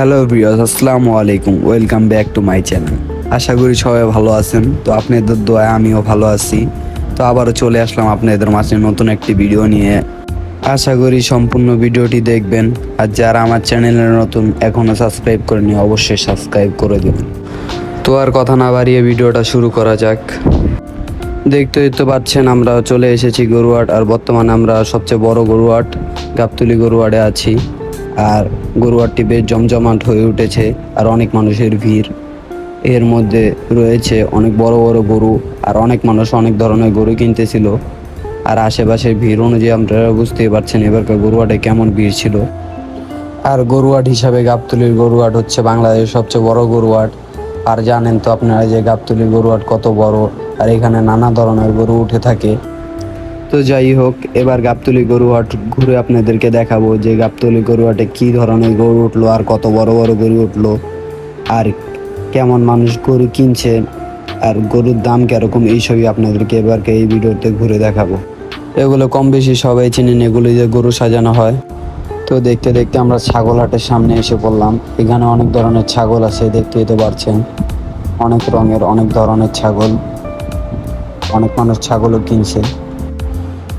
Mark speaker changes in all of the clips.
Speaker 1: Hello viewers, আসসালামু আলাইকুম। Welcome back to my channel. আশা করি সবাই ভালো আছেন। তো আপনাদের দোয়ায় আমিও ভালো আছি। তো আবারও চলে আসলাম আপনাদের মাঝে নতুন একটি ভিডিও নিয়ে। আশা করি সম্পূর্ণ ভিডিওটি দেখবেন। আর যারা আমার চ্যানেলে নতুন এখনও সাবস্ক্রাইব করেনি অবশ্যই সাবস্ক্রাইব করে দেবেন। তো আর কথা না বাড়িয়ে ভিডিওটা শুরু করা যাক। দেখতে তো পাচ্ছেন, আমরা চলে এসেছি গরুয়াট, আর বর্তমানে আমরা সবচেয়ে বড় গরুয়াট, গাবতুলি গরুয়াটে আছি। আর গরুয়াটটি বেশ জমজমাট হয়ে উঠেছে আর অনেক মানুষের ভিড়। এর মধ্যে রয়েছে অনেক বড় বড় গরু আর অনেক মানুষ অনেক ধরনের গরু কিনতেছিল। আর আশেপাশের ভিড় অনুযায়ী আপনারা বুঝতেই পারছেন এবারকার গরুয়াটে কেমন ভিড় ছিল। আর গরুয়াট হিসাবে গাবতলির গরুয়াট হচ্ছে বাংলাদেশের সবচেয়ে বড় গরুয়াট। আর জানেন তো আপনারা যে গাবতলির গরুয়াট কত বড়, আর এখানে নানা ধরনের গরু উঠে থাকে। তো যাই হোক, এবার গাবতলি গরুহাট ঘুরে আপনাদেরকে দেখাবো যে গাবতলি গরুহাটে কি ধরনের গরু উঠল আর কত বড় বড় গরু উঠল আর কেমন মানুষ গরু কিনছে আর গরুর দাম কীরকম এইসবই আপনাদেরকে এবারকে এই ভিডিওতে ঘুরে দেখাবো। এগুলো কম বেশি সবাই চিনেন এগুলো যে গরু সাজানো হয়। তো দেখতে দেখতে আমরা ছাগল হাটের সামনে এসে পড়লাম। এখানে অনেক ধরনের ছাগল আছে, দেখতেই তো পারছেন। অনেক রঙের, অনেক ধরনের ছাগল। অনেক মানুষ ছাগলও কিনছে।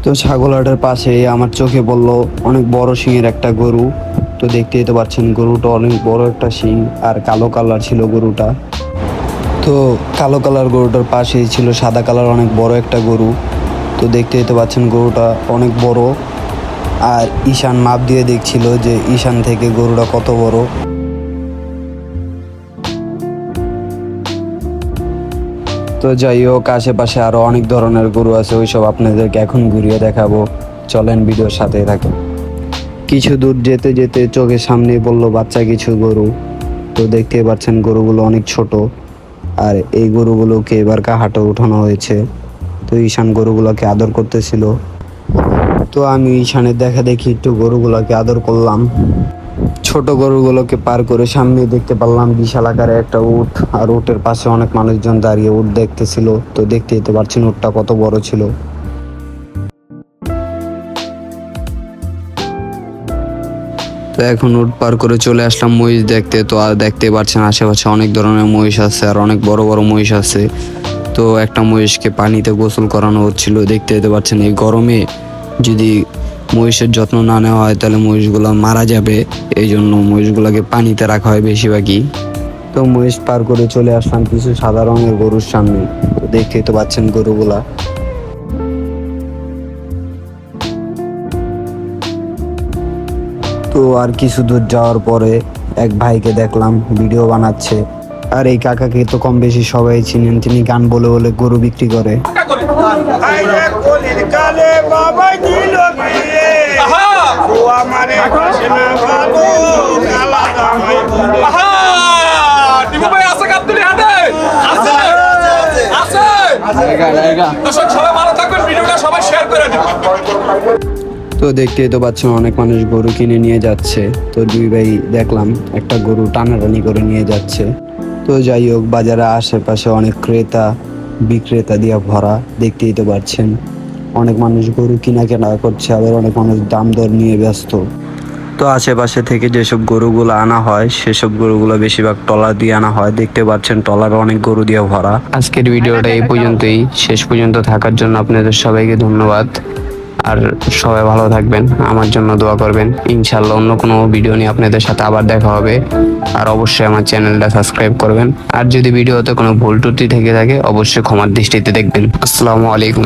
Speaker 1: তো ছাগল হাটের পাশে আমার চোখে পড়ল অনেক বড় শিঙের একটা গরু। তো দেখতেই তো পাচ্ছেন গরুটা অনেক বড় একটা শিং আর কালো কালার ছিল গরুটা। তো কালো কালার গরুটার পাশেই ছিল সাদা কালার অনেক বড় একটা গরু। তো দেখতেই তো পাচ্ছেন গরুটা অনেক বড়। আর ঈশান মাপ দিয়ে দেখছিল যে ঈশান থেকে গরুটা কত বড়। তো যাই হোক, আশেপাশে আরও অনেক ধরনের গরু আছে, ওইসব আপনাদেরকে এখন ঘুরিয়ে দেখাবো। চলেন ভিডিওর সাথে থাকেন। কিছু দূর যেতে যেতে চোখের সামনে বলল বাচ্চা কিছু গরু। তো দেখতে পাচ্ছেন গরুগুলো অনেক ছোট। আর এই গরুগুলোকে এবার কাহাটে উঠানো হয়েছে। তো ঈশান গরুগুলোকে আদর করতেছিল। তো আমি ঈশানের দেখা দেখি একটু গরুগুলোকে আদর করলাম। ছোট গরুগুলোকে পার করে সামনে দেখতে পারলাম বিশাল আকারে একটা উট, আর উটের পাশে অনেক মানুষজন দাঁড়িয়ে উট দেখতেছিল। তো দেখতে যেতে পারছেন উটটা কত বড় ছিল। তো এখন উট পার করে চলে আসলাম মহিষ দেখতে। তো আর দেখতে পাচ্ছেন আশেপাশে অনেক ধরনের মহিষ আছে, আর অনেক বড় বড় মহিষ আছে। তো একটা মহিষকে পানিতে গোসল করানো হচ্ছিল। দেখতে যেতে পারছেন এই গরমে যদি মহিষের যত্ন না নেওয়া হয় তাহলে মহিষগুলো মারা যাবে। এই জন্য মহিষগুলোকে পানিতে রাখা হয় বেশিরভাগই। তো মহিষ পার করে চলে আসলাম কিছু সাদা রঙের গরুর সামনে। তো দেখতেই তো পাচ্ছেন গরুগুলা। তো আর কিছু দূর যাওয়ার পরে এক ভাইকে দেখলাম ভিডিও বানাচ্ছে। আর এই কাকাকে তো কম বেশি সবাই চিনেন, তিনি গান বলে বলে গরু বিক্রি করে।
Speaker 2: দর্শক সবাই ভালো থাকবেন ভিডিওটা সবাই শেয়ার করে দিবেন।
Speaker 1: তো দেখতেই তো পাচ্ছেন অনেক মানুষ গরু কিনে নিয়ে যাচ্ছে। তো দুই ভাই দেখলাম একটা গরু টানাটানি করে নিয়ে যাচ্ছে। তো যাই হোক বাজারে আশেপাশে অনেক ক্রেতা বিক্রেতা দিয়ে ভরা দেখতেই তো পাচ্ছেন। অনেক মানুষ গরু কিনা কেনা করছে আবার অনেক মানুষ দাম দর নিয়ে ব্যস্ত। তো আশেপাশে থেকে যেসব গরুগুলো আনা হয়, সেসব গরুগুলো বেশিরভাগ টলার দিয়ে আনা হয়। দেখতে পাচ্ছেন টলার অনেক গরু দিয়ে ভরা। আজকের ভিডিওটা এই পর্যন্তই। শেষ পর্যন্ত থাকার জন্য আপনাদের সবাইকে ধন্যবাদ। আর সবাই ভালো থাকবেন, আমার জন্য দোয়া করবেন। ইনশাল্লাহ অন্য কোনো ভিডিও নিয়ে আপনাদের সাথে আবার দেখা হবে। আর অবশ্যই আমার চ্যানেলটা সাবস্ক্রাইব করবেন। আর যদি ভিডিওতে কোনো ভুল ত্রুটি থেকে থাকে, অবশ্যই ক্ষমার দৃষ্টিতে দেখবেন। আসসালামু আলাইকুম।